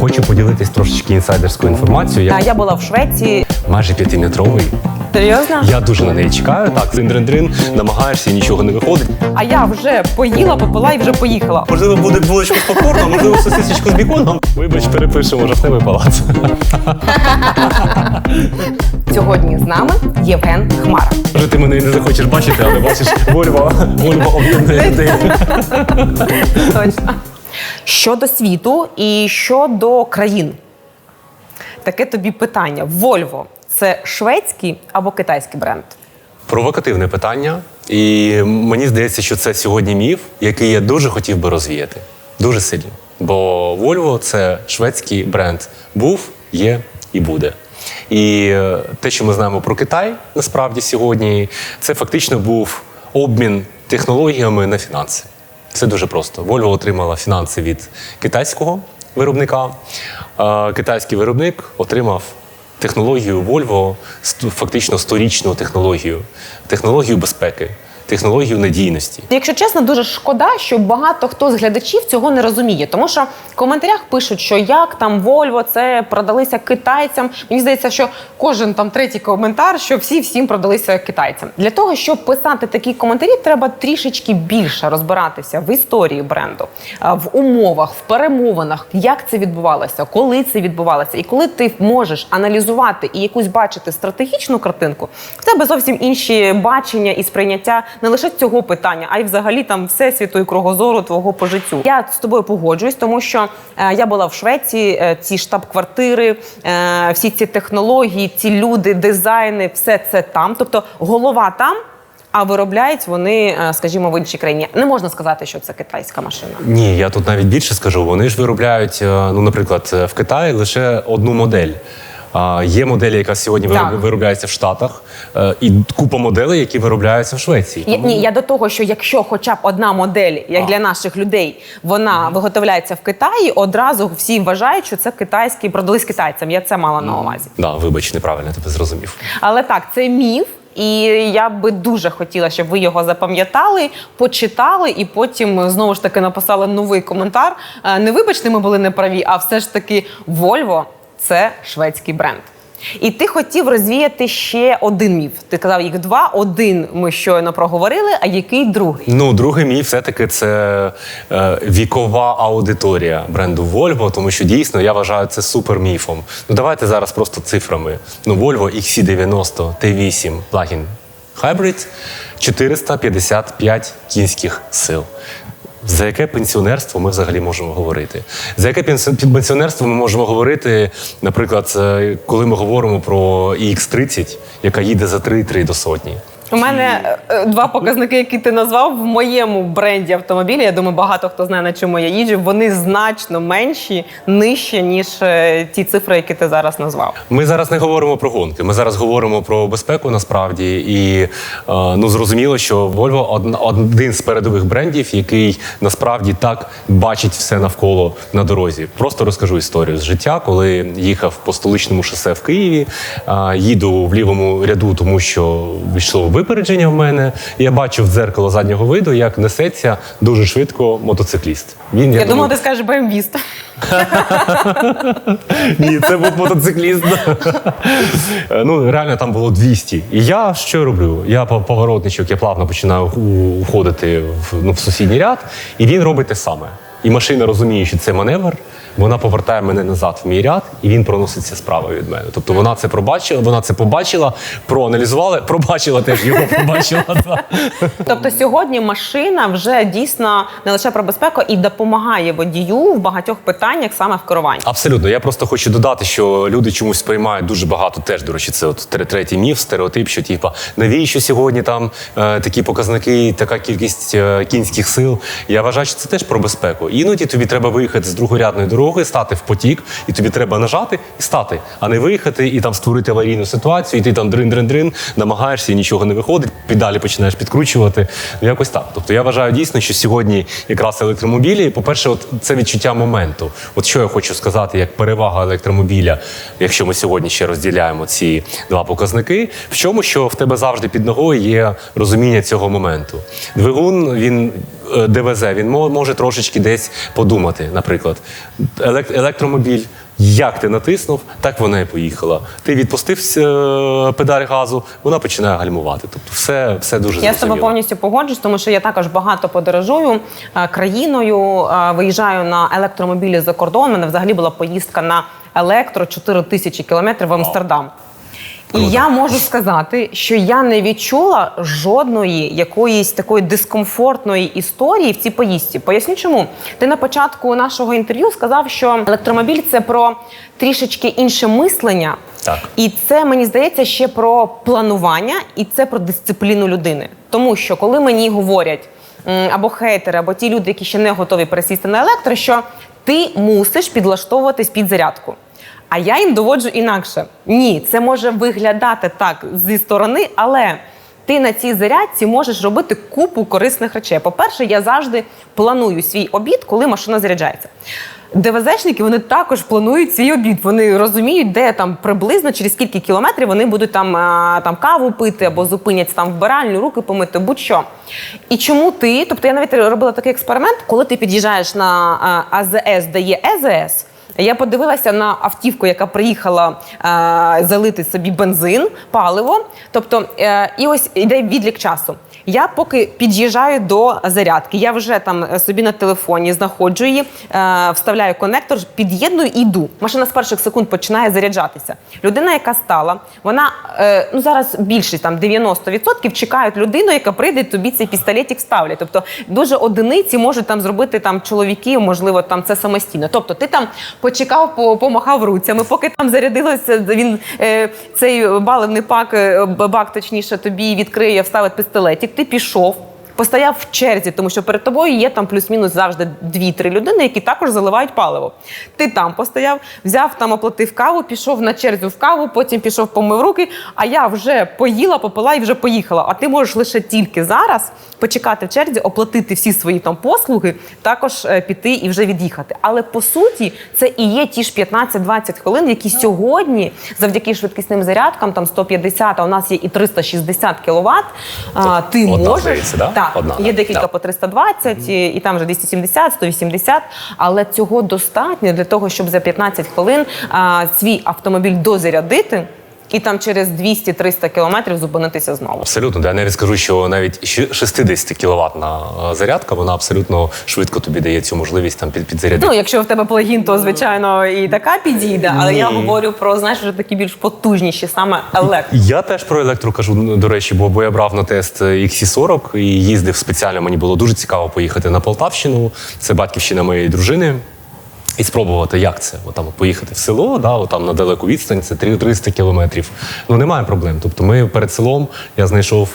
Хочу поділитись трошечки інсайдерською інформацією. Та Я була в Швеції. майже п'ятиметровий. Серйозно? Я дуже на неї чекаю. Так, дрин-дрин-дрин, намагаєшся, і нічого не виходить. А я вже поїла, попила і вже поїхала. Можливо, буде булочка з попкорном, можливо, сосисочку з біконом. Вибач, перепишемо жахливий палац. Сьогодні з нами Євген Хмара. Може, ти мене не захочеш бачити, але бачиш, Вольво об'єднує людей. Точно. Щодо світу і щодо країн. Таке тобі питання: Volvo – це шведський або китайський бренд? Провокативне питання, і мені здається, що це сьогодні міф, який я дуже хотів би розвіяти. Дуже сильно. Бо Volvo – це шведський бренд. Був, є і буде. І е, те, що ми знаємо про Китай, насправді сьогодні, це фактично був обмін технологіями на фінанси. Це дуже просто. Volvo отримала фінанси від китайського виробника. Китайський виробник отримав технологію Volvo, фактично сторічну технологію, технологію безпеки, технологію надійності. Якщо чесно, дуже шкода, що багато хто з глядачів цього не розуміє, тому що в коментарях пишуть, що як там Volvo це продалися китайцям. Мені здається, що кожен там третій коментар, що всі всім продалися китайцям. Для того щоб писати такі коментарі, треба трішечки більше розбиратися в історії бренду, в умовах, в перемовинах, як це відбувалося, коли це відбувалося, і коли ти можеш аналізувати і якусь бачити стратегічну картинку, в тебе зовсім інші бачення і сприйняття не лише цього питання, а й взагалі там всесвіту і кругозору твого по життю. Я з тобою погоджуюсь, тому що е, я була в Швеції, е, ці штаб-квартири, е, всі ці технології, ці люди, дизайни, все це там. Тобто голова там. А виробляють вони, е, скажімо, в іншій країні. Не можна сказати, що це китайська машина. Ні, я тут навіть більше скажу. Вони ж виробляють, е, ну, наприклад, в Китаї лише одну модель. А є моделі, яка сьогодні Так. виробляється в Штатах, е, і купа моделей, які виробляються в Швеції. Я, ні, я до того, що якщо хоча б одна модель, як для наших людей, вона виготовляється в Китаї, одразу всі вважають, що це китайський продались китайцям. Я це мала на увазі. Да, вибач, неправильно тебе зрозумів. Але так, це міф. І я би дуже хотіла, щоб ви його запам'ятали, почитали і потім знову ж таки написали новий коментар. Е, Не вибачте, ми були неправі, а все ж таки Volvo – це шведський бренд. І ти хотів розвіяти ще один міф. Ти казав їх два. Один ми щойно проговорили, а який другий? Ну, другий мій все-таки це е, вікова аудиторія бренду Volvo, тому що дійсно я вважаю це суперміфом. Ну давайте зараз просто цифрами. Ну, Volvo XC90 T8 Plug-in Hybrid 455 кінських сил. За яке пенсіонерство ми взагалі можемо говорити? За яке пенсі- пенсіонерство ми можемо говорити, наприклад, е, коли ми говоримо про ікс 30 яка їде за 3,3 до сотні? У мене е, два показники, які ти назвав в моєму бренді автомобіля. Я думаю, багато хто знає, на чому я їжджу. Вони значно менші, нижчі, ніж е, ті цифри, які ти зараз назвав. Ми зараз не говоримо про гонки. Ми зараз говоримо про безпеку насправді. І е, ну зрозуміло, що Volvo од- один з передових брендів, який насправді так бачить все навколо на дорозі. Просто розкажу історію з життя, коли їхав по столичному шосе в Києві. Їду в лівому ряду, тому що війшло випередження в мене. Я бачу в дзеркало заднього виду, як несеться дуже швидко мотоцикліст. Він Я, думаю, думала, ти скажеш БМВіст. ні, це був мотоцикліст. Ну, реально там було 200. І я що роблю? Я по- поворотничок, я плавно починаю уходити в, ну, в сусідній ряд, і він робить те саме. І машина розуміє, що це маневр. Вона повертає мене назад в мій ряд, і він проноситься справа від мене. Тобто вона це пробачила, вона це побачила, проаналізувала, пробачила теж його побачила. да. Тобто сьогодні машина вже дійсно не лише про безпеку і допомагає водію в багатьох питаннях саме в керуванні. Абсолютно, я просто хочу додати, що люди чомусь сприймають дуже багато. Теж до речі, це от третій міф, стереотип, що типа навіщо сьогодні там е, такі показники, така кількість е, кінських сил. Я вважаю, що це теж про безпеку. Іноді тобі треба виїхати з другорядної дороги, стати в потік, і тобі треба нажати і стати, а не виїхати і там створити аварійну ситуацію, і ти там дрин-дрин-дрин, намагаєшся і нічого не виходить, педалі починаєш підкручувати. Ну якось так. Тобто я вважаю дійсно, що сьогодні якраз електромобілі, по-перше, от це відчуття моменту. От що я хочу сказати, як перевага електромобіля, якщо ми сьогодні ще розділяємо ці два показники, в чому що в тебе завжди під ногою є розуміння цього моменту. Двигун він е, ДВЗ, він може трошечки десь подумати. Наприклад, електромобіль. Як ти натиснув, так вона і поїхала. Ти відпустив е, педаль газу, вона починає гальмувати. Тобто, все, все дуже Я з тобою повністю погоджуюсь, тому що я також багато подорожую е, країною, е, виїжджаю на електромобілі за кордон. У мене взагалі була поїздка на електро 4 тисячі кілометрів в Амстердам. І я можу сказати, що я не відчула жодної якоїсь такої дискомфортної історії в цій поїздці. Поясню чому. Ти на початку нашого інтерв'ю сказав, що електромобіль це про трішечки інше мислення. Так. І це мені здається ще про планування, і це про дисципліну людини. Тому що коли мені говорять або хейтери, або ті люди, які ще не готові пересісти на електро, що ти мусиш підлаштовуватись під зарядку. А я їм доводжу інакше. Ні, це може виглядати так зі сторони, але ти на цій зарядці можеш робити купу корисних речей. По-перше, я завжди планую свій обід, коли машина заряджається. ДВЗшники вони також планують свій обід. Вони розуміють, де там приблизно через скільки кілометрів вони будуть там, а, там каву пити або зупиняться там вбиральню, руки помити, будь-що. І чому ти? Тобто я навіть робила такий експеримент, коли ти під'їжджаєш на АЗС, де є ЕЗС. Я подивилася на автівку, яка приїхала е, залити собі бензин, паливо. Тобто, е, і ось іде відлік часу. Я поки під'їжджаю до зарядки, я вже там собі на телефоні знаходжу її, е, вставляю конектор, під'єдную і йду. Машина з перших секунд починає заряджатися. Людина, яка стала, вона е, ну зараз більшість там 90% чекають людину, яка прийде тобі цей пістолетик вставлять. Тобто дуже одиниці можуть там зробити там чоловіки, можливо, там це самостійно. Тобто, ти там почекав, помахав руцями, поки там зарядилося, він е, цей баливний пак, е, бак, точніше, тобі відкриє, вставить пістолетик. Ти пішов. Постояв в черзі, тому що перед тобою є там плюс-мінус завжди дві-три людини, які також заливають паливо. Ти там постояв, взяв там, оплатив каву, пішов на черзю в каву, потім пішов, помив руки. А я вже поїла, попила і вже поїхала. А ти можеш лише тільки зараз почекати в черзі, оплатити всі свої там послуги, також е, піти і вже від'їхати. Але по суті, це і є ті ж 15-20 хвилин, які сьогодні, завдяки швидкісним зарядкам, там 150, а у нас є і 360 кВт, а, ти Одна, можеш здається, да? так, Одна, є декілька Да. по 320, і, і там вже 270, 180, але цього достатньо для того, щоб за 15 хвилин а, свій автомобіль дозарядити і там через 200-300 кілометрів зупинитися знову. Абсолютно, я навіть скажу, що навіть щ- 60 кіловатна е, зарядка, вона абсолютно швидко тобі дає цю можливість там під, підзарядити. Ну, якщо в тебе плагін, то звичайно і така підійде, але я говорю про знаєш вже такі більш потужніші, саме електро. Я теж про електро кажу, до речі, бо, бо я брав на тест XC40 і їздив спеціально. Мені було дуже цікаво поїхати на Полтавщину. Це батьківщина моєї дружини. І спробувати, як це? От поїхати в село, да, отам на далеку відстань, це 300 кілометрів. Ну немає проблем. Тобто ми перед селом я знайшов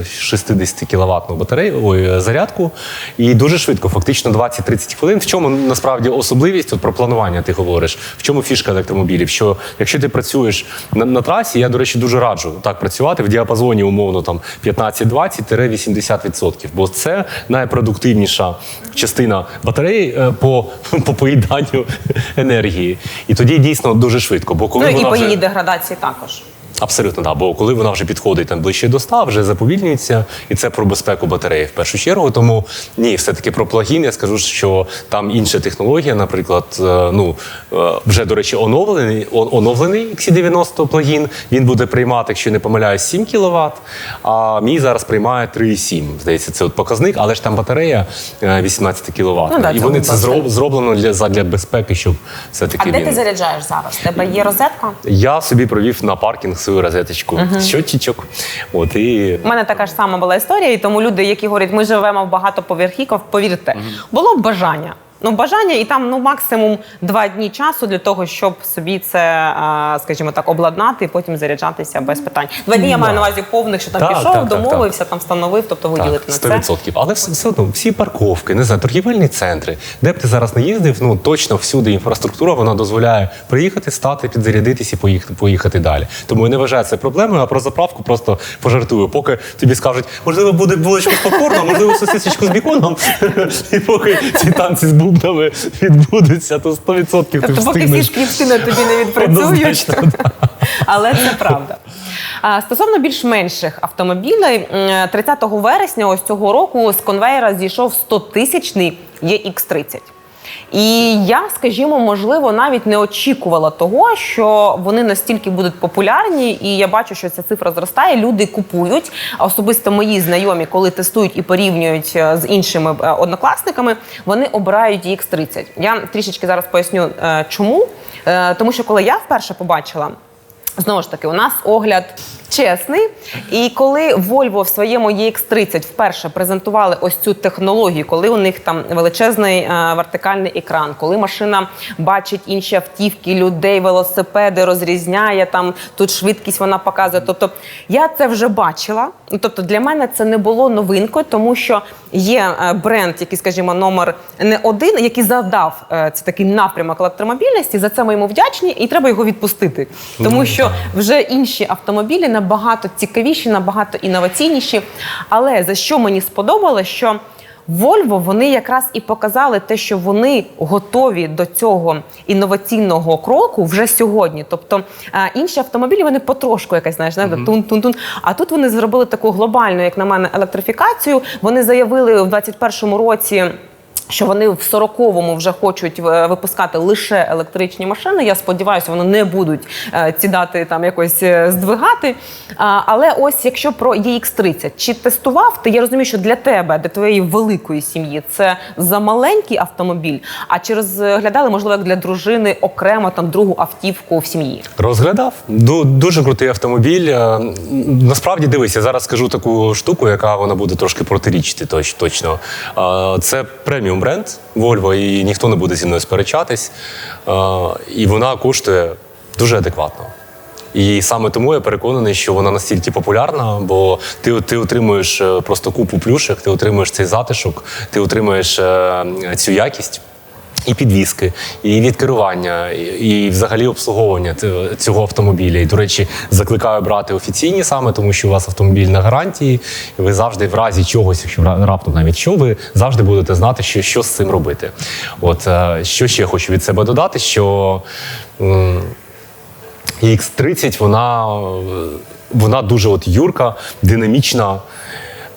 е, 60 кіловатну батарею, ой, е, зарядку, і дуже швидко, фактично 20-30 хвилин. В чому насправді особливість от про планування ти говориш? В чому фішка електромобілів? Що якщо ти працюєш на, на трасі, я, до речі, дуже раджу так працювати в діапазоні, умовно там 15-20-80%, бо це найпродуктивніша частина батареї е, по, по поїданню енергії. І тоді дійсно дуже швидко. Бо коли Ну і вона по вже... її деградації також. Абсолютно, да. Бо коли вона вже підходить там ближче до 100, вже заповільнюється, і це про безпеку батареї в першу чергу. Тому ні, все-таки про плагін я скажу, що там інша технологія, наприклад, е, ну е, вже до речі, оновлений оновлений XC90 плагін. Він буде приймати, якщо не помиляюсь, 7 кВт, а мій зараз приймає 3,7. Здається, це от показник, але ж там батарея е, 18 кВт. Ну да, і вони це зроб- зроблено для задля безпеки, щоб все-таки А де він... ти заряджаєш зараз? У тебе є розетка? Я собі провів на паркінг свою розеточку, щотічок. От і У мене така ж сама була історія, і тому люди, які говорять, ми живемо в багатоповерхівках, повірте, було б бажання. Ну, бажання, і там ну максимум два дні часу для того, щоб собі це, а, скажімо так, обладнати і потім заряджатися без питань. Два дні я маю на увазі повних, що там Так, пішов, так, так, домовився, там встановив, тобто виділити на це. 100%. Але все, все одно всі парковки, не знаю, торгівельні центри, де б ти зараз не їздив, ну точно всюди інфраструктура вона дозволяє приїхати, стати, підзарядитись і поїхати, поїхати далі. Тому я не вважаю це проблемою, а про заправку просто пожартую. Поки тобі скажуть, можливо, буде булочка з попкорном, можливо, сосисочку з біконом, і поки ці танці з бубнами відбудуться, то 100% ти Тобто, поки всі встигнеш. шкріпсини тобі не відпрацюють. Однозначно, Але це правда. А, Стосовно більш менших автомобілей, м, 30 вересня ось цього року з конвейера зійшов 100-тисячний EX30. І я, скажімо, можливо, навіть не очікувала того, що вони настільки будуть популярні, і я бачу, що ця цифра зростає. Люди купують. Особисто мої знайомі, коли тестують і порівнюють е, з іншими е, однокласниками, вони обирають X30. Я трішечки зараз поясню, е, чому. Тому що коли я вперше побачила. Знову ж таки, у нас огляд чесний. І коли Volvo в своєму EX30 вперше презентували ось цю технологію, коли у них там величезний е, вертикальний екран, коли машина бачить інші автівки, людей, велосипеди, розрізняє там тут швидкість вона показує. Тобто я це вже бачила. Тобто для мене це не було новинкою, тому що є е, бренд, який, скажімо, номер не один, який завдав е, це такий напрямок електромобільності. За це ми йому вдячні, і треба його відпустити, тому що вже інші автомобілі набагато цікавіші, набагато інноваційніші. Але за що мені сподобалося, що Volvo вони якраз і показали те, що вони готові до цього інноваційного кроку вже сьогодні. Тобто інші автомобілі вони потрошку якась знаєш, знаєте, тун-тун-тун. А тут вони зробили таку глобальну, як на мене, електрифікацію. Вони заявили в 2021 році. Що вони в 40-му вже хочуть е, випускати лише електричні машини. Я сподіваюся, вони не будуть е, ці дати там якось е, здвигати. Але ось якщо про EX30, чи тестував ти? Я розумію, що для тебе, для твоєї великої сім'ї, це замаленький автомобіль. А чи розглядали можливо як для дружини окремо там другу автівку в сім'ї? Розглядав. Ду- Дуже крутий автомобіль. Насправді дивись, я зараз скажу таку штуку, яка вона буде трошки протирічити точно. Це преміум бренд Volvo, і ніхто не буде зі мною сперечатись. Е, І вона коштує дуже адекватно. І саме тому я переконаний, що вона настільки популярна, бо ти, ти отримуєш е, просто купу плюшек, ти отримуєш цей затишок, ти отримуєш е, цю якість. І підвіски, і від керування, і, і взагалі обслуговування цього автомобіля. І, до речі, закликаю брати офіційні саме, тому що у вас автомобіль на гарантії, і ви завжди, в разі чогось, якщо ра- раптом навіть що, ви завжди будете знати, що, що з цим робити. От е, що ще хочу від себе додати, що. X30 вона, вона дуже от юрка, динамічна.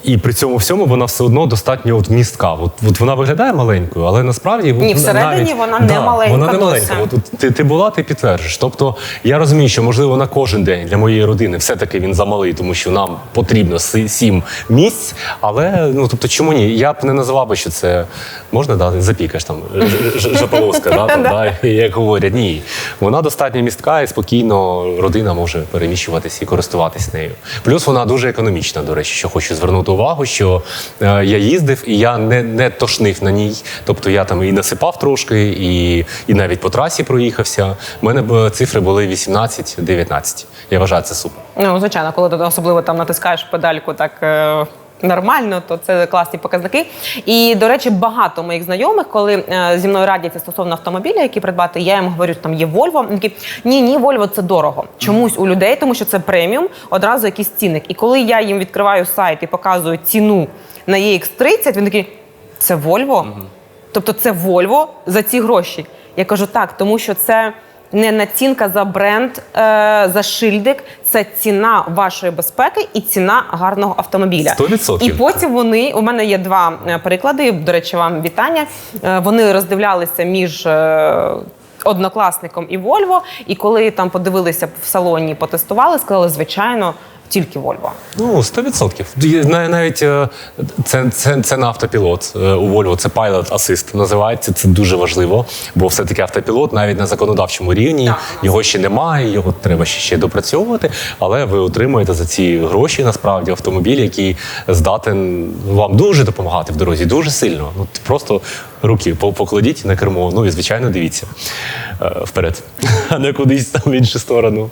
І при цьому всьому вона все одно достатньо от містка. От, от вона виглядає маленькою, але насправді Ні, всередині навіть- вона не маленька Вона не маленька. От, от ти, ти була, ти підтверджуєш. Тобто я розумію, що можливо на кожен день для моєї родини все-таки він замалий, тому що нам потрібно сім місць. Але ну тобто, чому ні? Я б не називав би, що це можна дати, запікаєш там Ж- Ж- да, там, да, як говорять. Ні, вона достатньо містка і спокійно родина може переміщуватися і користуватись нею. Плюс вона дуже економічна, до речі, що хочу звернути увагу, що е, я їздив і я не, не тошнив на ній. Тобто я там і насипав трошки, і, і навіть по трасі проїхався. У мене б цифри були 18-19. Я вважаю, це супер. Ну, звичайно, коли ти особливо там натискаєш педальку так. Нормально, то це класні показники. І, до речі, багато моїх знайомих, коли е, зі мною радяться стосовно автомобіля, які придбати, я їм говорю, там є. Вони такі, ні, ні, Volvo це дорого. Чомусь у людей, тому що це преміум, одразу якийсь цінник. І коли я їм відкриваю сайт і показую ціну на EX30, він такий, це Volvo? Тобто це Volvo за ці гроші. Я кажу, так, тому що це не націнка за бренд, е, за шильдик, це ціна вашої безпеки і ціна гарного автомобіля. 100%. І потім вони у мене є два е, приклади. До речі, вам вітання. Е, Вони роздивлялися між. Однокласником і Вольво, і коли там подивилися в салоні, потестували, сказали, звичайно, тільки Вольво. Ну, 100%. Нав- Навіть е, це, це, це не автопілот. Е, У Volvo це Pilot Assist називається. Це дуже важливо, бо все-таки автопілот навіть на законодавчому рівні його ще немає, його треба ще, ще допрацьовувати. Але ви отримуєте за ці гроші насправді автомобіль, який здатен вам дуже допомагати в дорозі, дуже сильно. Ну просто руки покладіть на кермо. Ну і звичайно, дивіться е, вперед, а не кудись там в іншу сторону.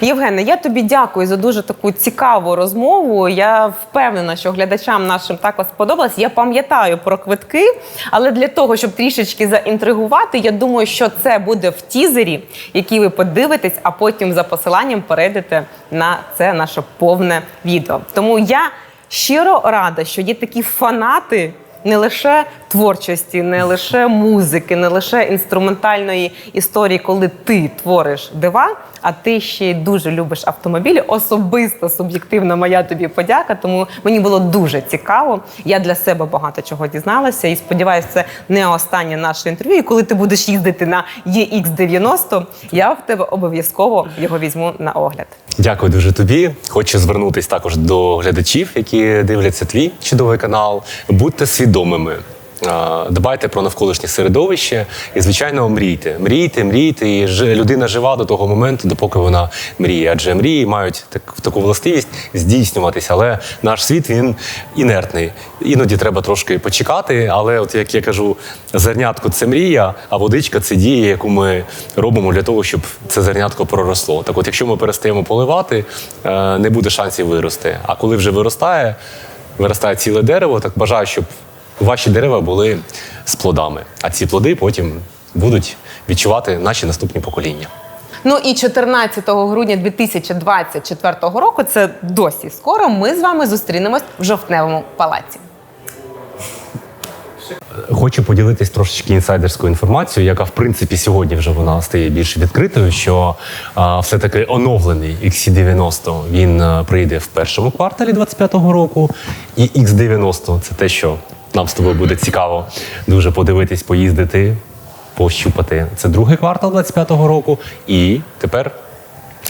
Євгене, я тобі дякую за дуже таку цікаву розмову. Я впевнена, що глядачам нашим також сподобалось. Я пам'ятаю про квитки, але для того, щоб трішечки заінтригувати, я думаю, що це буде в тізері, який ви подивитесь, а потім за посиланням перейдете на це наше повне відео. Тому я щиро рада, що є такі фанати не лише творчості, не лише музики, не лише інструментальної історії, коли ти твориш дива, а ти ще й дуже любиш автомобілі. Особисто суб'єктивна моя тобі подяка. Тому мені було дуже цікаво. Я для себе багато чого дізналася і сподіваюся, це не останнє наше інтерв'ю. І коли ти будеш їздити на EX90, я в тебе обов'язково його візьму на огляд. Дякую дуже тобі. Хочу звернутися також до глядачів, які дивляться твій чудовий канал. Будьте свідомими. Дбайте про навколишнє середовище і, звичайно, мрійте. Мрійте, мрійте. І людина жива до того моменту, допоки вона мріє. Адже мрії мають так, таку властивість здійснюватися. Але наш світ він інертний. Іноді треба трошки почекати. Але, от як я кажу, зернятко це мрія, а водичка це дія, яку ми робимо для того, щоб це зернятко проросло. Так, от, якщо ми перестаємо поливати, е, не буде шансів вирости. А коли вже виростає, виростає ціле дерево, так бажаю, щоб ваші дерева були з плодами. А ці плоди потім будуть відчувати наші наступні покоління. Ну і 14 грудня 2024 року, це досі скоро. Ми з вами зустрінемось в жовтневому палаці. Хочу поділитись трошечки інсайдерською інформацією, яка в принципі сьогодні вже вона стає більш відкритою. Що а, все-таки оновлений XC90 він а, прийде в першому кварталі 25-го року, і X90 це те, що нам з тобою буде цікаво дуже подивитись, поїздити, пощупати. Це другий квартал 25-го року. І тепер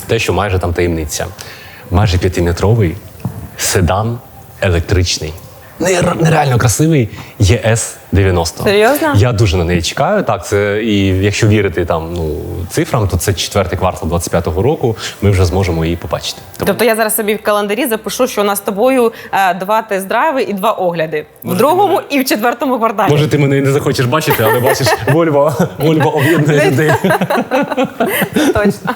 те, що майже там таємниця. Майже п'ятиметровий седан електричний. Нер- Нереально красивий ЄС 90. Серйозно? Я дуже на неї чекаю. Так, це і якщо вірити там ну цифрам, то це четвертий квартал 25-го року. Ми вже зможемо її побачити. Тому Тобто я зараз собі в календарі запишу, що у нас з тобою е, два тест-драйви і два огляди в другому і в четвертому кварталі. може ти мене і не захочеш бачити, але бачиш, Вольво, Вольво об'єднує людей. Точно.